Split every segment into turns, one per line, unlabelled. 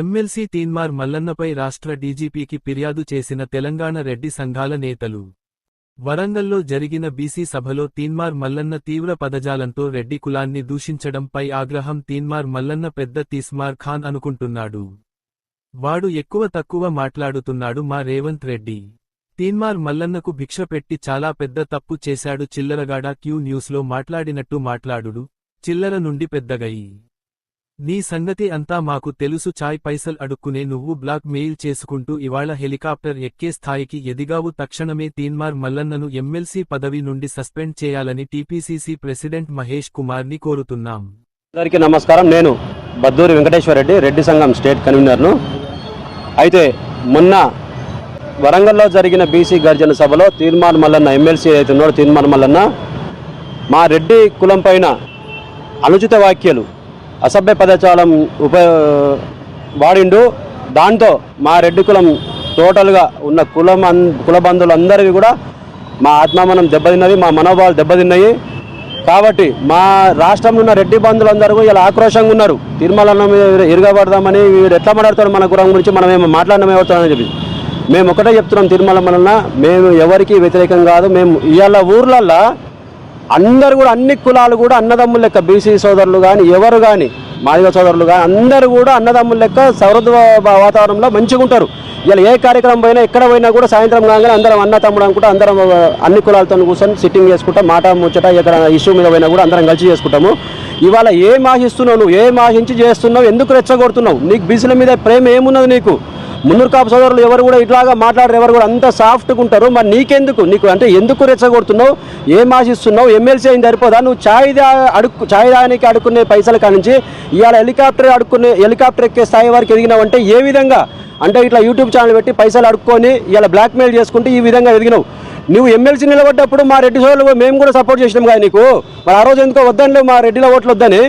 MLC Teenmar మల్లన్నపై రాష్ట్ర డీజీపీకి ఫిర్యాదు చేసిన తెలంగాణ రెడ్డి సంఘాల నేతలు. వరంగల్లో జరిగిన బీసీ సభలో తీన్మార్ మల్లన్న తీవ్ర పదజాలంతో రెడ్డి కులాన్ని దూషించడంపై ఆగ్రహం తీన్మార్ మల్లన్న పెద్ద తీస్మార్ ఖాన్ అనుకుంటున్నాడు. వాడు ఎక్కువ తక్కువ మాట్లాడుతున్నాడు మా రేవంత్ రెడ్డి. తీన్మార్ మల్లన్నకు భిక్ష పెట్టి చాలా పెద్ద తప్పు చేశాడు చిల్లరగాడ క్యూ న్యూస్లో మాట్లాడినట్టు మాట్లాడుడు చిల్లర నుండి పెద్దగయి నీ సంగతి అంతా మాకు తెలుసు. చాయ్ పైసల్ అడుక్కునే నువ్వు బ్లాక్ మెయిల్ చేసుకుంటూ ఇవాళ హెలికాప్టర్ ఎక్కే స్థాయికి ఎదిగావు. తక్షణమే తీన్మార్ మల్లన్నను ఎమ్మెల్సీ పదవి నుండి సస్పెండ్ చేయాలని టీపీసీసీ ప్రెసిడెంట్ మహేష్ కుమార్ని కోరుతున్నాం.
అందరికీ నమస్కారం. నేను బద్దూరి వెంకటేశ్వర రెడ్డి రెడ్డి సంఘం స్టేట్ కన్వీనర్ను. అయితే మొన్న వరంగల్లో జరిగిన బీసీ గర్జన సభలో తీర్మాన్ మల్లన్న ఎమ్మెల్సీ అయితే ఉన్నాడు తీర్మాన్ మల్లన్న మా రెడ్డి కులం పైన అనుచిత వ్యాఖ్యలు అసభ్య పదజాలం ఉప వాడిండు. దాంతో మా రెడ్డి కులం టోటల్గా ఉన్న కులం అన్ కుల బంధువులందరివి కూడా మా ఆత్మామనం దెబ్బతిన్నది మా మనోభావాలు దెబ్బతిన్నాయి. కాబట్టి మా రాష్ట్రంలో ఉన్న రెడ్డి బంధువులందరూ ఇలా ఆక్రోషంగా ఉన్నారు. తిరుమల ఇరగబడదామని వీడు ఎట్లా మాట్లాడతాడు మన గురం గురించి మనం ఏమో మాట్లాడడం ఏమవుతామని చెప్పి. మేము ఒకటే చెప్తున్నాం తిరుమల వలన మేము ఎవరికి వ్యతిరేకం కాదు. మేము ఇవాళ ఊర్లల్లో అందరు కూడా అన్ని కులాలు కూడా అన్నదమ్ముల లెక్క బీసీ సోదరులు కానీ ఎవరు కానీ మాదిగ సోదరులు కానీ అందరూ కూడా అన్నదమ్ముల లెక్క సౌహృద వాతావరణంలో మంచిగా ఉంటారు. ఇలా ఏ కార్యక్రమం పోయినా ఎక్కడ పోయినా కూడా సాయంత్రం కాగానే అందరం అన్న తమ్ముడు అనుకుంటా అందరం అన్ని కులాలతో కూర్చొని సిట్టింగ్ చేసుకుంటాం మాట ముచ్చట ఎక్కడ ఇష్యూ మీద పోయినా కూడా అందరం కలిసి చేసుకుంటాము. ఇవాళ ఏం ఆశిస్తున్నావు నువ్వు? ఏం ఆశించి చేస్తున్నావు? ఎందుకు రెచ్చగొడుతున్నావు? నీకు బీసీల మీద ప్రేమ ఏమున్నది నీకు? మున్నూరు కాపు సోదరులు ఎవరు కూడా ఇట్లాగా మాట్లాడరు ఎవరు కూడా అంత సాఫ్ట్గా ఉంటారు. మరి నీకెందుకు? నీకు అంటే ఎందుకు రెచ్చగొడుతున్నావు? ఏం ఆశిస్తున్నావు? ఎమ్మెల్సీ అయింది సరిపోదా? నువ్వు ఛాయ్ అడుక్కు ఛాయ్ దానికి అడుక్కునే పైసల కానించి ఇవాళ హెలికాప్టర్ అడుక్కునే హెలికాప్టర్ ఎక్కే స్థాయి వరకు ఎదిగినావంటే ఏ విధంగా? అంటే ఇట్లా యూట్యూబ్ ఛానల్ పెట్టి పైసలు అడుక్కొని ఇలా బ్లాక్మెయిల్ చేసుకుంటే ఈ విధంగా ఎదిగినావు. నువ్వు ఎమ్మెల్సీ నిలబడ్డప్పుడు మా రెడ్డి సోదరులు మేము కూడా సపోర్ట్ చేసినాం కానీ నీకు. మరి ఆ రోజు ఎందుకో వద్దండి మా రెడ్డిలో ఓట్లు వద్దని.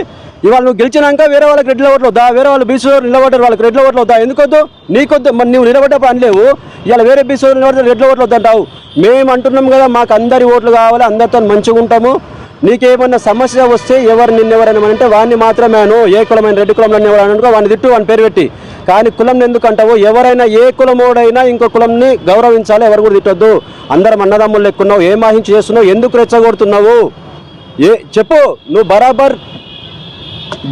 ఇవాళ నువ్వు గెలిచినాక వేరే వాళ్ళకి రెడ్ల ఓట్లు వద్దా వేరే వాళ్ళు బీసీ సోదరులు నిలబడ్డారు వాళ్ళకి రెడ్ల ఓట్లు వద్దా ఎందుకొద్దు? నీకొద్దు. మరి నువ్వు నిలబడ్డప్పుడు అనలేవు ఇవాళ వేరే బీసీ సోదరులు నిలబడితే రెడ్ల ఓట్లు వద్దంటావు మేము అంటున్నాం కదా మాకు అందరి ఓట్లు కావాలి అందరితో మంచిగా ఉంటాము. నీకేమన్నా సమస్య వస్తే ఎవరు నిన్నెవరైనా అంటే వాడిని మాత్రమే అను. ఏ కులమైన రెడ్డి కులం ఎవరైనా అనుకో వాడిని తిట్టు వాడిని పేరు పెట్టి. కానీ కులం ఎందుకు అంటావు? ఎవరైనా ఏ కులమోడైనా ఇంకో కులంని గౌరవించాలి ఎవరు కూడా తిట్టొద్దు. అందరం అన్నదమ్ములు లెక్కున్నావు. ఏం ఆహించి చేస్తున్నావు? ఎందుకు రెచ్చగొడుతున్నావు? ఏ చెప్పు. నువ్వు బరాబర్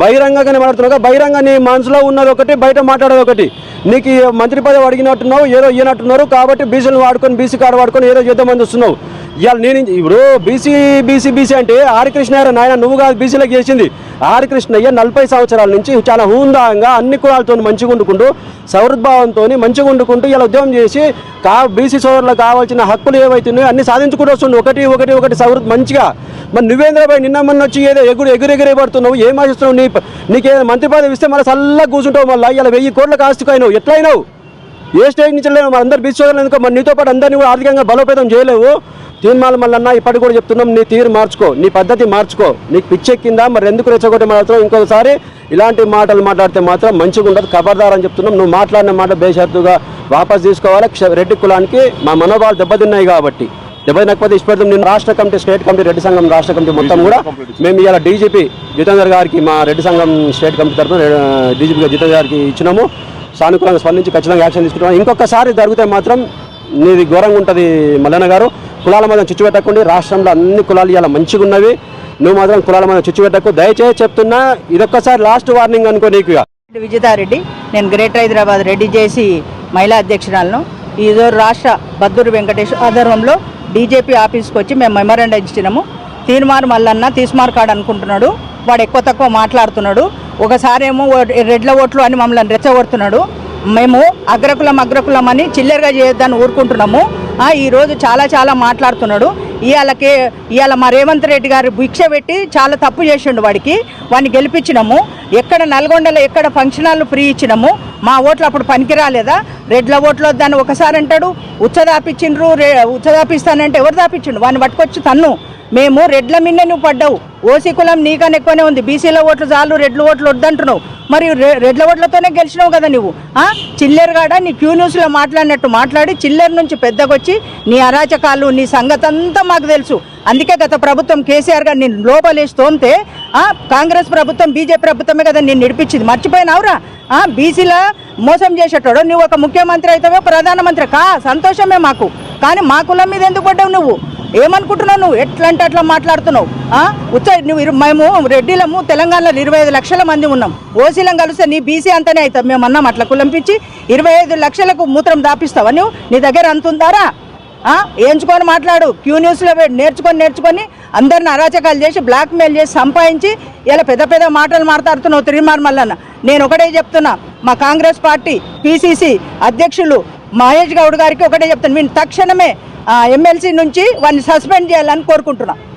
బహిరంగంగానే మాట్లాడుతున్నావు బహిరంగ నీ మనసులో ఉన్నది ఒకటి బయట మాట్లాడేది ఒకటి. నీకు మంత్రి పదవి అడిగినట్టున్నావు ఏదో ఇయ్యనట్టున్నారు కాబట్టి బీసీలు వాడుకొని బీసీ కార్డు వాడుకొని ఏదో చేద్దామని వస్తున్నావు ఇవాళ నేను ఇప్పుడు బీసీ బీసీ బీసీ అంటే ఆర్ నాయన నువ్వు కాదు బీసీలకు చేసింది. ఆర్ కృష్ణయ్య నలభై సంవత్సరాల నుంచి చాలా హూందాంగా అన్ని కులాలతో మంచిగా వండుకుంటూ సౌహృద్భావంతో మంచిగా వండుకుంటూ ఇలా ఉద్యమం చేసి కా బీసీ సోదరులకు కావాల్సిన హక్కులు ఏవైతున్నాయో అన్ని సాధించుకుంటూ వస్తుండే. ఒకటి ఒకటి ఒకటి సౌహృద్ మంచిగా. మరి నువ్వేంద్రబాయ్ నిన్న మొన్న వచ్చి ఏదో ఎగురు ఎగురెగిరే పడుతున్నావు ఏం ఆశిస్తున్నావు? నీ నీకేదో మంత్రి పదవి ఇస్తే మళ్ళీ చల్లగా కూర్చుంటావు మళ్ళీ. ఇలా వెయ్యి కోట్లకు ఆస్తికైనావు ఎట్లయినావు? ఏ స్టేజ్ నుంచి లేవు మన అందరు బీచ్ సోదరులు ఎందుకో? మరి నీతో పాటు అందరినీ కూడా ఆర్థికంగా బలోపేతం చేయలేవు. తీర్మానం మళ్ళీ ఇప్పటికి కూడా చెప్తున్నాం నీ తీరు మార్చుకో నీ పద్ధతి మార్చుకో. నీకు పిచ్చెక్కిందా మరి ఎందుకు రెచ్చగొట్టి మాత్రం ఇంకొకసారి ఇలాంటి మాటలు మాట్లాడితే మాత్రం మంచిగా ఉండదు. ఖబర్దార్ అని చెప్తున్నాం నువ్వు మాట్లాడిన మాట బేషరతుగా వాపస్ తీసుకోవాలి. క్ష- రెడ్డి కులానికి మా మనోభావాలు దెబ్బతిన్నాయి కాబట్టి. దెబ్బతినకపోతే ఇష్టపడతాం. నేను రాష్ట్ర కమిటీ స్టేట్ కమిటీ రెడ్డి సంఘం రాష్ట్ర కమిటీ మొత్తం కూడా మేము ఇవాళ డీజీపీ జితేందర్ గారికి మా రెడ్డి సంఘం స్టేట్ కమిటీ తరఫున డీజీపీ జితేందర్ గారికి ఇచ్చినాము. సానుకూలంగా స్పందించి ఖచ్చితంగా యాక్షన్ తీసుకుంటాం ఇంకొకసారి జరిగితే మాత్రం నీది ఘోరంగా ఉంటుంది మల్లన్న గారు. కులాల మధ్య చిచ్చు పెట్టకండి. రాష్ట్రంలో అన్ని కులాలు ఇలా మంచిగా ఉన్నవి. నువ్వు మాత్రం కులాల మధ్య చిచ్చు పెట్టకు. దయచేసి చెప్తున్నా ఇదొక్కసారి లాస్ట్ వార్నింగ్ అనుకో నీకు ఇక.
విజితారెడ్డి నేను గ్రేటర్ హైదరాబాద్ రెడ్డి చేసి మహిళా అధ్యక్షురాలను. ఈరోజు రాష్ట్ర బద్దూరు వెంకటేష్ ఆధ్వర్యంలో డీజేపీ ఆఫీస్కి వచ్చి మేము మెమరాండం ఇచ్చినాము. తీర్మార్ మల్లన్న తీస్మార్ కాడు అనుకుంటున్నాడు. వాడు ఎక్కువ తక్కువ మాట్లాడుతున్నాడు. ఒకసారేమో రెడ్ల ఓట్లు అని మమ్మల్ని రెచ్చగొడుతున్నాడు. మేము అగ్రకులం అగ్రకులం అని చిల్లరగా చేయొద్దని ఊరుకుంటున్నాము. ఈరోజు చాలా చాలా మాట్లాడుతున్నాడు. ఇవాళకి ఇవాళ మా రేవంత్ రెడ్డి గారు భిక్ష పెట్టి చాలా తప్పు చేసిండు వాడికి. వాడిని గెలిపించినాము. ఎక్కడ నల్గొండలో ఎక్కడ ఫంక్షన్ హాల్ ఫ్రీ ఇచ్చినాము. మా ఓట్లు అప్పుడు పనికి రాలేదా రెడ్ల ఓట్లు వద్దని ఒకసారి అంటాడు. ఉచ్చదాపిచ్చిండ్రు రే ఉచ్చదాపిస్తానంటే ఎవరు దాపించిండు వాడిని పట్టుకొచ్చి తన్ను. మేము రెడ్ల మిన్నే నువ్వు పడ్డావు. ఓసీ కులం నీకన్నా ఎక్కువనే ఉంది. బీసీల ఓట్లు చాలు రెడ్ల ఓట్లు వద్దంటున్నావు. మరి రెడ్ల ఓట్లతోనే గెలిచినావు కదా నువ్వు ఆ? చిల్లెరుగాడ నీ క్యూ న్యూస్లో మాట్లాడినట్టు మాట్లాడి చిల్లెరు నుంచి పెద్దకొచ్చి నీ అరాచకాలు నీ సంగతి అంతా మాకు తెలుసు. అందుకే గత ప్రభుత్వం కేసీఆర్ గారు నేను లోపలేసి తోమితే కాంగ్రెస్ ప్రభుత్వం బీజేపీ ప్రభుత్వమే కదా నేను నడిపించింది. మర్చిపోయినావురా? ఆ, బీసీల మోసం చేసేటోడు నువ్వు ఒక ముఖ్యమంత్రి అవుతావో ప్రధానమంత్రి. కా సంతోషమే మాకు. కానీ మా కులం మీద ఎందుకు పడ్డావు నువ్వు? ఏమనుకుంటున్నావు నువ్వు? ఎట్లా అంటే అట్లా మాట్లాడుతున్నావు? ఆ? నువ్వు మేము రెడ్డిలము తెలంగాణలో ఇరవై ఐదు లక్షల మంది ఉన్నాం. ఓసీలం కలిస్తే నీ బీసీ అంతనే అవుతాం మేము అన్నాం అట్లా కులంపించి ఇరవై ఐదు లక్షలకు మూత్రం దాపిస్తావా నువ్వు? నీ దగ్గర అంత ఉందారా? ఏంచుకొని మాట్లాడు. క్యూ న్యూస్లో నేర్చుకొని నేర్చుకొని అందరిని అరాచకాలు చేసి బ్లాక్మెయిల్ చేసి సంపాదించి ఇలా పెద్ద పెద్ద మాటలు మాట్లాడుతున్నావు తిరిమార్ మల్లన్న. నేను ఒకటే చెప్తున్నా. మా కాంగ్రెస్ పార్టీ పిసిసి అధ్యక్షులు మహేష్ గౌడ్ గారికి ఒకటే చెప్తాను. మీరు తక్షణమే ఎమ్మెల్సీ నుంచి వాడిని సస్పెండ్ చేయాలని కోరుకుంటున్నాను